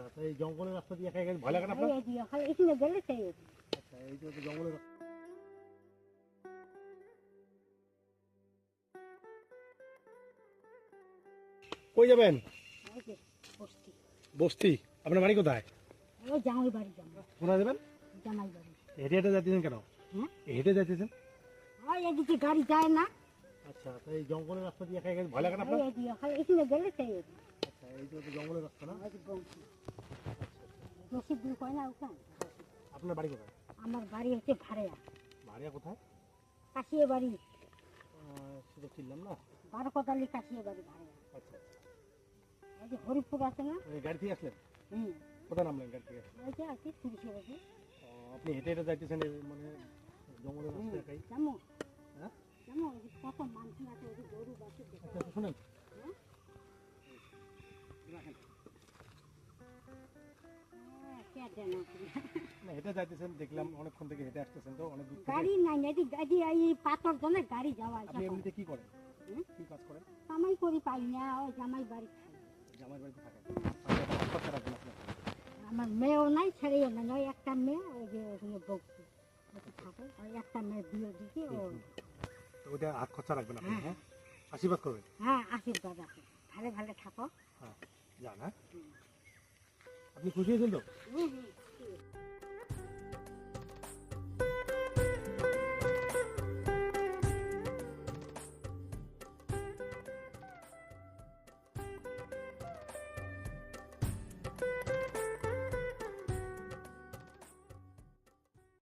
আচ্ছা তো এই জঙ্গলের রাস্তা দিয়ে একা একা ভয় লাগে না আপনার? দিয়ে হয় এখানে গেলে সেই। আচ্ছা এই যে জঙ্গলের কই যাবেন? বস্তি। আপনার বাড়ি কোথায়? জামাই বাড়ি কোথায় যাবেন? জামাই বাড়ি হেঁটে হেঁটে যাচ্ছেন কেন? হ্যাঁ? হেঁটে ওই এদিকে গাড়ি যায় না। আচ্ছা তো এই জঙ্গলের রাস্তা দিয়ে একা একা ভয় লাগে না আপনার? হয় এখানে গেলে সেই। আচ্ছা এই যে জঙ্গলের রাস্তা না? বংশী দূর হয় না ওখানে? আপনার বাড়ি কোথায়? আমার বাড়ি হচ্ছে ভাড়িয়া। ভাড়িয়া কোথায়? কাশিয়ে বাড়ি। সেটা চিনলাম না। বারো কদালি কাশিয়ে বাড়ি ভাড়িয়া। আচ্ছা এই যে হরিপুর আছে না? এই গাড়ি থেকে আসলেন? হুম। কোথায় নামলেন গাড়ি থেকে? ওই যে আছে তিরিশে বছর আপনি হেঁটে হেঁটে যাইতেছেন মানে জঙ্গলের রাস্তা একাই? জামো হ্যাঁ? যে কত মানুষ আছে ওই গরু দেখো। আচ্ছা আচ্ছা, শুনেন। হেঁটে যাইতেছেন দেখলাম অনেকক্ষণ থেকে হেঁটে আসতেছেন তো অনেক গাড়ি নাই এদি গাড়ি এই পাথর জন্য গাড়ি যাওয়া আপনি এমনিতে কি করেন? কি কাজ করেন? কামাই করি পাই না ওই জামাই বাড়ি জামাই বাড়িতে থাকেন? আচ্ছা, রাখবেন আপনার। আমার মেয়েও নাই ছেলেও নাই ওই একটা মেয়ে ওই যে ওখানে থাকে ওই একটা মেয়ে বিয়ে দিকে ও তো ওইটা হাত খরচা রাখবেন আপনি হ্যাঁ। আশীর্বাদ করবেন? হ্যাঁ আশীর্বাদ আছে। ভালো ভালো থাকো। হ্যাঁ যান হ্যাঁ। আপনি খুশি হয়েছেন তো?